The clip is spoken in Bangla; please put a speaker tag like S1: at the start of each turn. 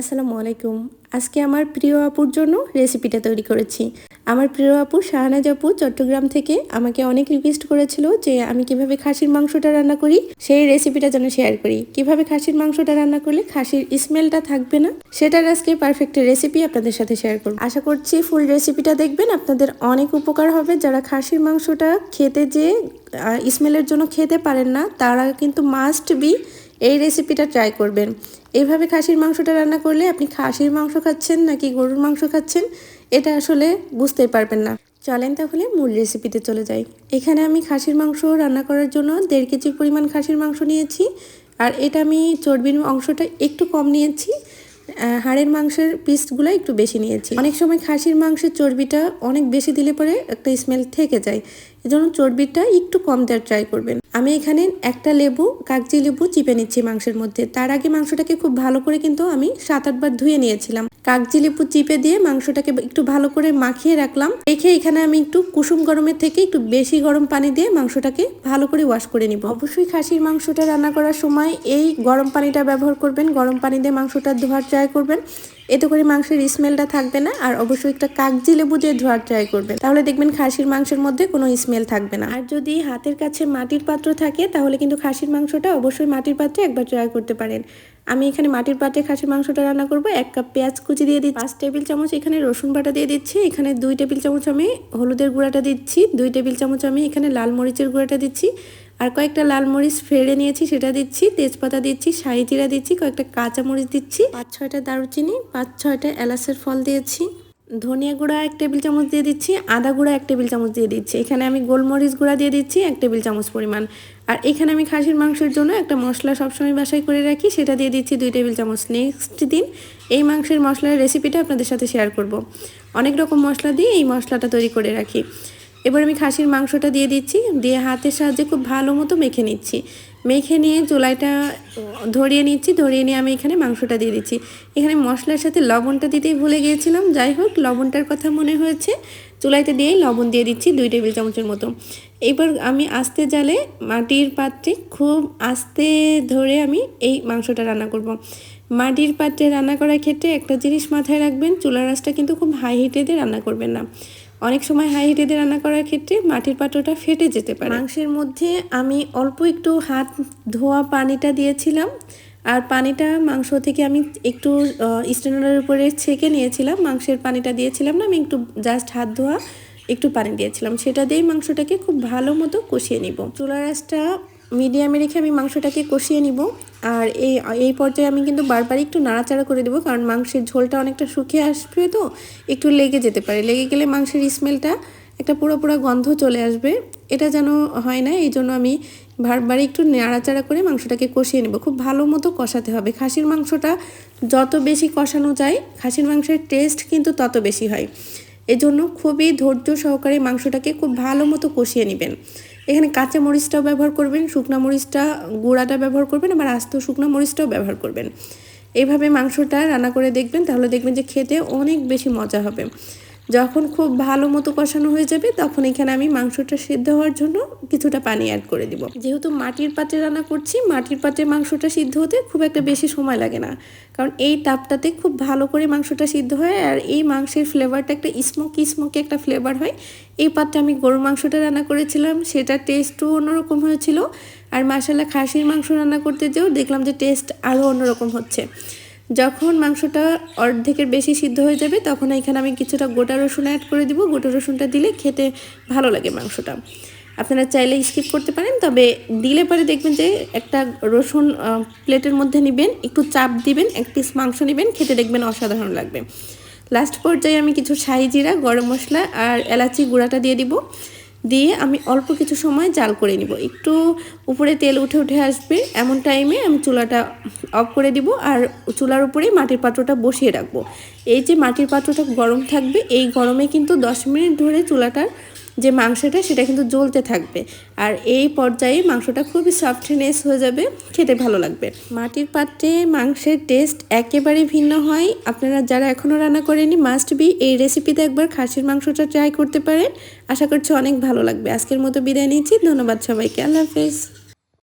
S1: আসসালামু আলাইকুম। আজকে আমার প্রিয় আপুর জন্য রেসিপিটা তৈরি করেছি। আমার প্রিয় আপু শাহনাজ আপু চট্টগ্রাম থেকে আমাকে অনেক রিকোয়েস্ট করেছিল যে আমি কীভাবে খাসির মাংসটা রান্না করি, সেই রেসিপিটা যেন শেয়ার করি। কীভাবে খাসির মাংসটা রান্না করলে খাসির স্মেলটা থাকবে না, সেটার আজকে পারফেক্ট রেসিপি আপনাদের সাথে শেয়ার করব। আশা করছি ফুল রেসিপিটা দেখবেন, আপনাদের অনেক উপকার হবে। যারা খাসির মাংসটা খেতে যে স্মেলের জন্য খেতে পারেন না, তারা কিন্তু মাস্ট বি এই রেসিপিটা ট্রাই করবেন। এইভাবে খাসির মাংসটা রান্না করলে আপনি খাসির মাংস খাচ্ছেন নাকি গরুর মাংস খাচ্ছেন, এটা আসলে বুঝতেই পারবেন না। চলেন তাহলে মূল রেসিপিতে চলে যাই। এখানে আমি খাসির মাংস রান্না করার জন্য দেড় কেজি পরিমাণ খাসির মাংস নিয়েছি, আর এটা আমি চর্বির অংশটা একটু কম নিয়েছি হাড়ের মাংসের পিসগুলো একটু বেশি নিয়েছি। অনেক সময় খাসির মাংসের চর্বিটা অনেক বেশি দিলে পরে একটা স্মেল থেকে যায়। এজন্য চর্বিটা একটু কম দেওয়ার ট্রাই করবেন। আমি এখানে একটা লেবু, কাগজি লেবু চিপে নিচ্ছি মাংসের মধ্যে। তার আগে মাংসটাকে খুব ভালো করে কিন্তু আমি সাত আটবার ধুয়ে নিয়েছিলাম। কাগজি লেবু চিপে দিয়ে মাংসটাকে একটু ভালো করে মাখিয়ে রাখলাম। রেখে এখানে আমি একটু কুসুম গরমের থেকে একটু বেশি গরম পানি দিয়ে মাংসটাকে ভালো করে ওয়াশ করে নিব। অবশ্যই খাসির মাংসটা রান্না করার সময় এই গরম পানিটা ব্যবহার করবেন। গরম পানি দিয়ে মাংসটা ধোয়ার ট্রাই করবেন। এতে করে মাংসের স্মেলটা থাকবে না। আর অবশ্যই একটা কাগজি লেবু দিয়ে ধোয়ার ট্রাই করবেন। তাহলে দেখবেন খাসির মাংসের মধ্যে কোনো থাকবে না। আর যদি হাতের কাছে মাটির পাত্র থাকে, তাহলে কিন্তু খাসির মাংসটা অবশ্যই মাটির পাত্রে একবার ট্রাই করতে পারেন। আমি এখানে মাটির পাত্রে খাসির মাংসটা রান্না করব, এক কাপ পেঁয়াজ কুচি দিয়ে দিচ্ছি। পাঁচ টেবিল চামচ এখানে রসুন বাটা দিয়ে দিচ্ছি। এখানে দুই টেবিল চামচ আমি হলুদের গুঁড়াটা দিচ্ছি। দুই টেবিল চামচ আমি এখানে লাল মরিচের গুঁড়াটা দিচ্ছি। আর কয়েকটা লাল মরিচ ফেড়ে নিয়েছি, সেটা দিচ্ছি। তেজপাতা দিচ্ছি, শাহি জিরা দিচ্ছি, কয়েকটা কাঁচা মরিচ দিচ্ছি। পাঁচ ছয়টা দারুচিনি, পাঁচ ছয়টা এলাচের ফল দিয়েছি। ধনিয়া গুঁড়া এক টেবিল চামচ দিয়ে দিচ্ছি, আদা গুঁড়া এক টেবিল চামচ দিয়ে দিচ্ছি। এখানে আমি গোলমরিচ গুঁড়া দিয়ে দিচ্ছি, এক টেবিল চামচ পরিমাণ। আর এখানে আমি খাসির মাংসের জন্য একটা মশলা সবসময় বাসায় করে রাখি, সেটা দিয়ে দিচ্ছি দুই টেবিল চামচ নেক্সট দিন। এই মাংসের মশলার রেসিপিটা আপনাদের সাথে শেয়ার করব। অনেক রকম মশলা দিয়ে এই মশলাটা তৈরি করে রাখি। এবার আমি খাসির মাংসটা দিয়ে দিচ্ছি, দিয়ে হাতের সাহায্যে খুব ভালো মতো মেখে নিচ্ছি। মেখে নিয়ে চুলাইটা ধরিয়ে নিচ্ছি, ধরিয়ে নিয়ে আমি এখানে মাংসটা দিয়ে দিচ্ছি। এখানে মশলার সাথে লবণটা দিতেই ভুলে গিয়েছিলাম, যাই হোক, লবণটার কথা মনে হয়েছে। চুলাইতে দিয়েই লবণ দিয়ে দিচ্ছি দুই টেবিল চামচের মতো। এবার আমি আস্তে জালে মাটির পাত্রে খুব আস্তে ধরে আমি এই মাংসটা রান্না করব। মাটির পাত্রে রান্না করার ক্ষেত্রে একটা জিনিস মাথায় রাখবেন, চুলার রাসটা কিন্তু খুব হাই হিটে দিয়ে রান্না করবেন না। অনেক সময় হাই হিটে দিয়ে রান্না করার ক্ষেত্রে মাটির পাত্রটা ফেটে যেতে পারে। মাংসের মধ্যে আমি অল্প একটু হাত ধোয়া পানিটা দিয়েছিলাম আর পানিটা মাংস থেকে আমি একটু স্ট্যান্ডারের উপরে ছেঁকে নিয়েছিলাম। মাংসের পানিটা দিয়েছিলাম না, আমি একটু জাস্ট হাত ধোয়া একটু পানি দিয়েছিলাম। সেটা দিয়েই মাংসটাকে খুব ভালো মতো কষিয়ে নিব। চুলা রাসটা মিডিয়ামে রেখে আমি মাংসটাকে কষিয়ে নিব। আর এই এই পর্যায়ে আমি কিন্তু বারবার একটু নাড়াচাড়া করে দেবো, কারণ মাংসের ঝোলটা অনেকটা শুকিয়ে আসবে তো, একটু লেগে যেতে পারে। লেগে গেলে মাংসের স্মেলটা একটা পুরো পুরো গন্ধ চলে আসবে। এটা যেন হয় না, এই জন্য আমি বারবার একটু নাড়াচাড়া করে মাংসটাকে কষিয়ে নেব। খুব ভালো মতো কষাতে হবে। খাসির মাংসটা যত বেশি কষানো যায়, খাসির মাংসের টেস্ট কিন্তু তত বেশি হয়। এজন্য খুবই ধৈর্য সহকারে মাংসটাকে খুব ভালো মতো কষিয়ে নেবেন। এখানে কাঁচা মরিচটাও ব্যবহার করবেন, শুকনা মরিচটা, গুঁড়াটা ব্যবহার করবেন, আবার আস্ত শুকনা মরিচটাও ব্যবহার করবেন। এভাবে মাংসটা রান্না করে দেখবেন, তাহলে দেখবেন যে খেতে অনেক বেশি মজা হবে। যখন খুব ভালো মতো কষানো হয়ে যাবে, তখন এখানে আমি মাংসটা সিদ্ধ হওয়ার জন্য কিছুটা পানি অ্যাড করে দিব। যেহেতু মাটির পাত্রে রান্না করছি, মাটির পাত্রে মাংসটা সিদ্ধ হতে খুব একটা বেশি সময় লাগে না। কারণ এই তাপটাতে খুব ভালো করে মাংসটা সিদ্ধ হয়, আর এই মাংসের ফ্লেভারটা একটা স্মোকি স্মোকি একটা ফ্লেভার হয়। এই পাত্রে আমি গরুর মাংসটা রান্না করেছিলাম, সেটা টেস্টও অন্যরকম হয়েছিল। আর মাসালা খাসির মাংস রান্না করতে যেও দেখলাম যে টেস্ট আরও অন্যরকম হচ্ছে। যখন মাংসটা অর্ধেকের বেশি সিদ্ধ হয়ে যাবে, তখন এখানে আমি কিছুটা গোটা রসুন অ্যাড করে দিব। গোটা রসুনটা দিলে খেতে ভালো লাগে মাংসটা। আপনারা চাইলে স্কিপ করতে পারেন, তবে দিলে পরে দেখবেন যে একটা রসুন প্লেটের মধ্যে নেবেন, একটু চাপ দিবেন, এক পিস মাংস নেবেন, খেতে দেখবেন অসাধারণ লাগবে। লাস্ট পর্যায়ে আমি কিছু শাহি জিরা, গরম মশলা আর এলাচি গুঁড়াটা দিয়ে দিব। দিয়ে আমি অল্প কিছু সময় জাল করে নিব। একটু উপরে তেল উঠে উঠে আসবে, এমন টাইমে আমি চুলাটা অফ করে দিব আর চুলার উপরেই মাটির পাত্রটা বসিয়ে রাখব। এই যে মাটির পাত্রটা গরম থাকবে, এই গরমে কিন্তু দশ মিনিট ধরে চুলাটার যে মাংসটা সেটা কিন্তু জ্বলতে থাকবে। আর এই পর্যায়ে মাংসটা খুবই সফটনেস হয়ে যাবে, খেতে ভালো লাগবে। মাটির পাত্রে মাংসের টেস্ট একেবারে ভিন্ন হয়। আপনারা যারা এখনও রান্না করেনি মাস্ট বি এই রেসিপিতে একবার খাসির মাংসটা ট্রাই করতে পারেন। আশা করছি অনেক ভালো লাগবে। আজকের মতো বিদায় নিচ্ছি। ধন্যবাদ সবাইকে। আল্লাহ হাফেজ।